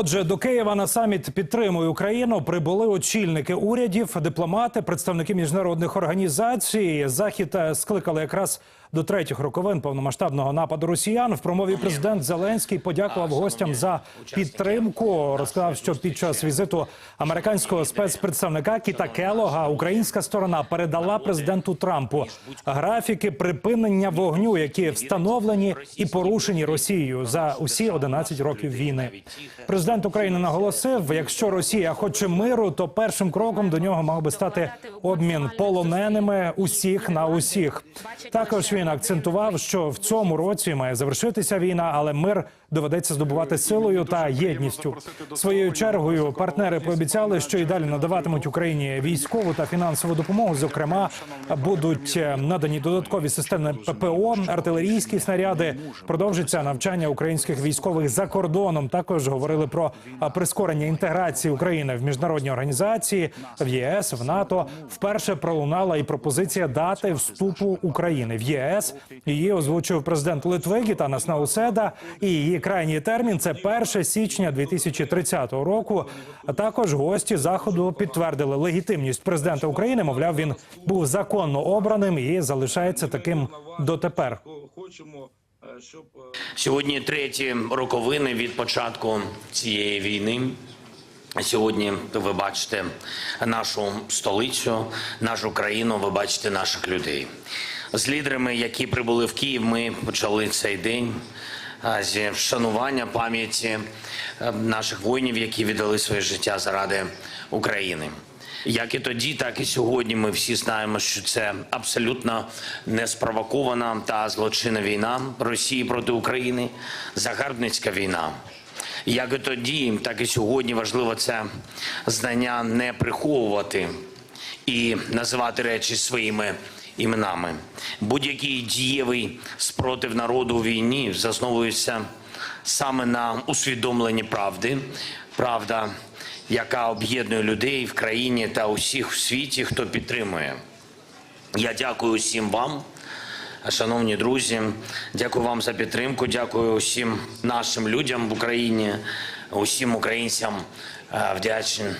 Отже, до Києва на саміт підтримує Україну прибули очільники урядів, дипломати, представники міжнародних організацій. Захід е, скликали якраз до третіх роковин повномасштабного нападу росіян. В промові президент Зеленський подякував гостям за підтримку. Розказав, що під час візиту американського спецпредставника Кіта Келога українська сторона передала президенту Трампу графіки припинення вогню, які встановлені і порушені Росією за усі 11 років війни. Президент України наголосив: якщо Росія хоче миру, то першим кроком до нього мав би стати обмін полоненими усіх на усіх. Також він акцентував, що в цьому році має завершитися війна, але мир доведеться здобувати силою та єдністю. Своєю чергою партнери пообіцяли, що і далі надаватимуть Україні військову та фінансову допомогу. Зокрема, будуть надані додаткові системи ППО, артилерійські снаряди. Продовжиться навчання українських військових за кордоном. Також говорили про прискорення інтеграції України в міжнародні організації в ЄС, в НАТО. Вперше пролунала і пропозиція дати вступу України в ЄС. Її озвучив президент Литви Гітанас Науседа. І її крайній термін це 1 січня 2030 року. А також гості заходу підтвердили легітимність президента України. Мовляв, він був законно обраним і залишається таким дотепер. Хочемо, е, щоб е, Сьогодні треті роковини від початку цієї війни. Сьогодні ви бачите нашу столицю, нашу країну. Ви бачите наших людей. З лідерами, які прибули в Київ, ми почали цей день зі вшанування пам'яті е, наших воїнів, які віддали своє життя заради України. Як і тоді, так і сьогодні ми всі знаємо, що це абсолютно неспровокована та злочинна війна Росії проти України, загарбницька війна. Як і тоді, так і сьогодні важливо це знання не приховувати і називати речі своїми іменами. Будь-який дієвий спротив народу у війні засновується саме на усвідомленні правди. Правда, яка об'єднує людей в країні та усіх в світі, хто підтримує. Я дякую усім вам, шановні друзі. Дякую вам за підтримку. Дякую усім нашим людям в Україні, усім українцям е, вдячний,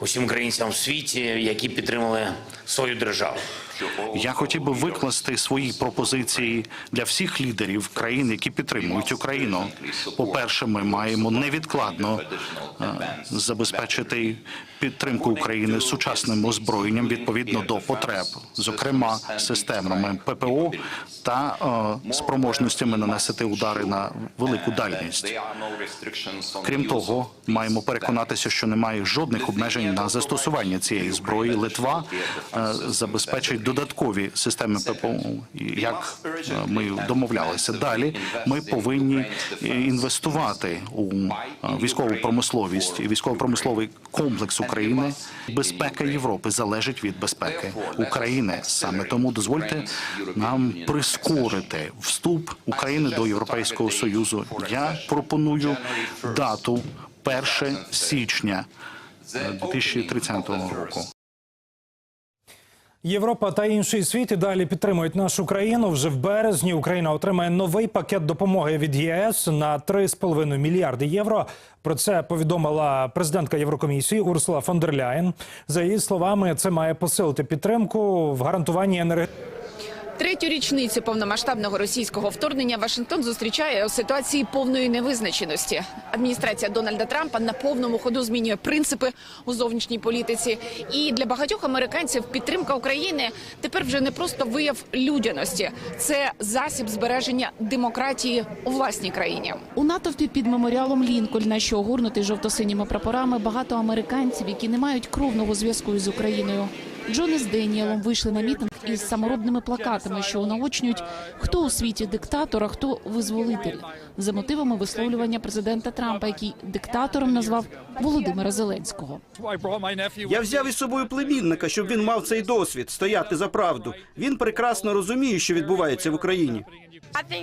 усім українцям в світі, які підтримали свою державу. Я хотів би викласти свої пропозиції для всіх лідерів країн, які підтримують Україну. По-перше, ми маємо невідкладно е, забезпечити підтримку України сучасним озброєнням відповідно до потреб, зокрема системами ППО та е, спроможностями нанести удари на велику дальність. Крім того, маємо переконатися, що немає жодних обмежень на застосування цієї зброї. Литва е, забезпечить додаткові системи ППО, як е, ми домовлялися. Далі ми повинні інвестувати у е, військову промисловість і військово-промисловий комплекс України. Безпека Європи залежить від безпеки України. Саме тому дозвольте нам прискорити вступ України до Європейського союзу. Я пропоную дату 1 січня е, 2030 року. Європа та інший світ і далі підтримують нашу країну. Вже в березні Україна отримає новий пакет допомоги від ЄС на 3,5 мільярди євро. Про це повідомила президентка Єврокомісії Урсула фон дер Ляєн. За її словами, це має посилити підтримку в гарантуванні енергетики. Третю річницю повномасштабного російського вторгнення Вашингтон зустрічає у ситуації повної невизначеності. Адміністрація Дональда Трампа на повному ходу змінює принципи у зовнішній політиці. І для багатьох американців підтримка України тепер вже не просто вияв людяності, це засіб збереження демократії у власній країні. У натовпі під меморіалом Лінкольна, що огорнутий жовто-синіми прапорами, багато американців, які не мають кровного зв'язку із Україною. Джони з Деніелом вийшли на мітинг із саморобними плакатами, що унаочнюють, хто у світі диктатор, а хто визволитель, за мотивами висловлювання президента Трампа, який диктатором назвав Володимира Зеленського. Я взяв із собою племінника, щоб він мав цей досвід стояти за правду. Він прекрасно розуміє, що відбувається в Україні.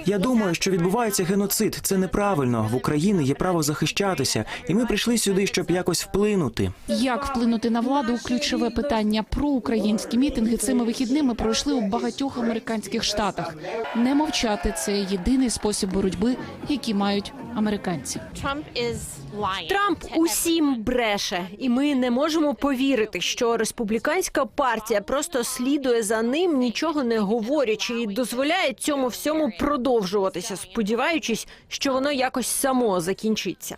Я думаю, що відбувається геноцид. Це неправильно. В Україні є право захищатися, і ми прийшли сюди, щоб якось вплинути. Як вплинути на владу? Ключове питання про українські мітинги цими вихідними пройшли у багатьох американських штатах. Не мовчати це єдиний спосіб боротьби, який мають американці. Трамп усім бреше, і ми не можемо повірити, що республіканська партія просто слідує за ним, нічого не говорячи, і дозволяє цьому всьому продовжуватися, сподіваючись, що воно якось само закінчиться.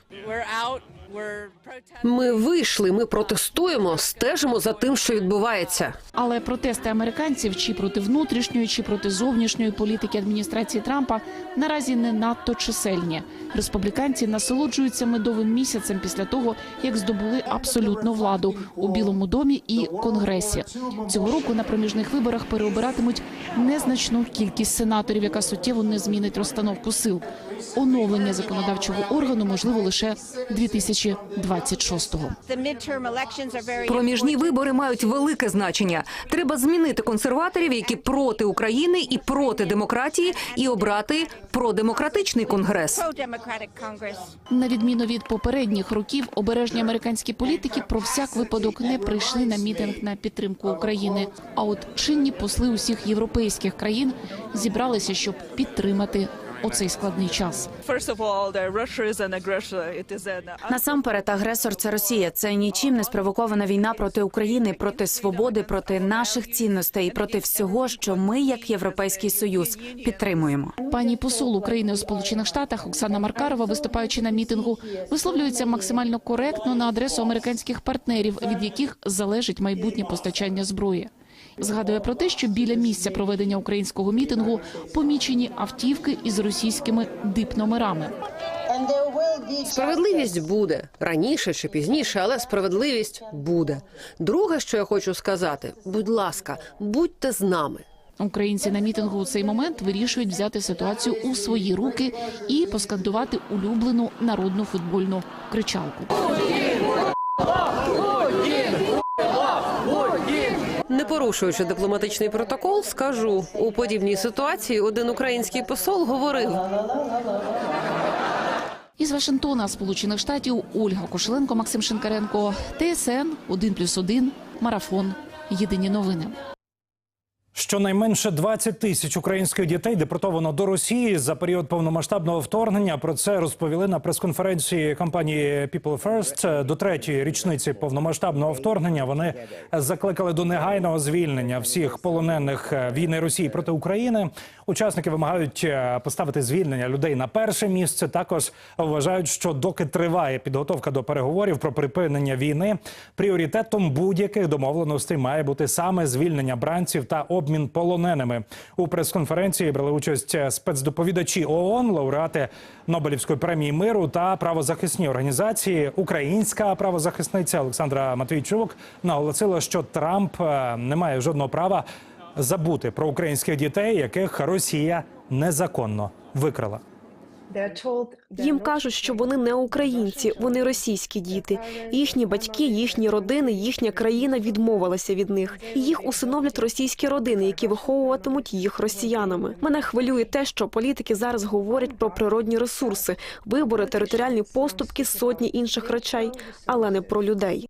Ми вийшли, ми протестуємо, стежимо за тим, що відбувається. Але протести американців чи проти внутрішньої, чи проти зовнішньої політики адміністрації Трампа наразі не надто чисельні. Республіканці насолоджуються медовим місяцем після того, як здобули абсолютну владу у Білому домі і Конгресі. Цього року на проміжних виборах переобиратимуть незначну кількість сенаторів, яка суттєво не змінить розстановку сил. Оновлення законодавчого органу можливо лише 2026-го. Проміжні вибори мають велике значення. Треба змінити консерваторів, які проти України і проти демократії, і обрати продемократичний конгрес. На відміну від попередніх років, обережні американські політики про всяк випадок не прийшли на мітинг на підтримку України. А от чинні посли усіх європейських країн зібралися, щоб підтримати оцей складний час. Насамперед, агресор це Росія. Це нічим не спровокована війна проти України, проти свободи, проти наших цінностей, проти всього, що ми, як Європейський Союз, підтримуємо. Пані посол України у Сполучених Штатах Оксана Маркарова, виступаючи на мітингу, висловлюється максимально коректно на адресу американських партнерів, від яких залежить майбутнє постачання зброї. Згадує про те, що біля місця проведення українського мітингу помічені автівки із російськими дип-номерами. Справедливість буде раніше чи пізніше, але справедливість буде. Друге, що я хочу сказати, будь ласка, будьте з нами. Українці на мітингу у цей момент вирішують взяти ситуацію у свої руки і поскандувати улюблену народну футбольну кричалку. Не порушуючи дипломатичний протокол, скажу у подібній ситуації один український посол говорив. Із Вашингтона, Сполучених Штатів, Ольга Кошеленко, Максим Шинкаренко, ТСН 1+,1, Марафон. Єдині новини. Щонайменше 20 тисяч українських дітей депортовано до Росії за період повномасштабного вторгнення. Про це розповіли на прес-конференції компанії People First. До третьої річниці повномасштабного вторгнення вони закликали до негайного звільнення всіх полонених війни Росії проти України. Учасники вимагають е, поставити звільнення людей на перше місце. Також вважають, що доки триває підготовка до переговорів про припинення війни, пріоритетом будь-яких домовленостей має бути саме звільнення бранців та обмін полоненими. У прес-конференції брали участь спецдоповідачі ООН, лауреати Нобелівської премії миру та правозахисні організації. Українська правозахисниця Олександра Матвійчук наголосила, що Трамп е, не має жодного права забути про українських дітей, яких Росія незаконно викрала. Їм кажуть, що вони не українці, вони російські діти. Їхні батьки, їхні родини, їхня країна відмовилася від них. І Їх усиновлять російські родини, які виховуватимуть їх росіянами. Мене хвилює те, що політики зараз говорять про природні ресурси, вибори, територіальні поступки, сотні інших речей, але не про людей.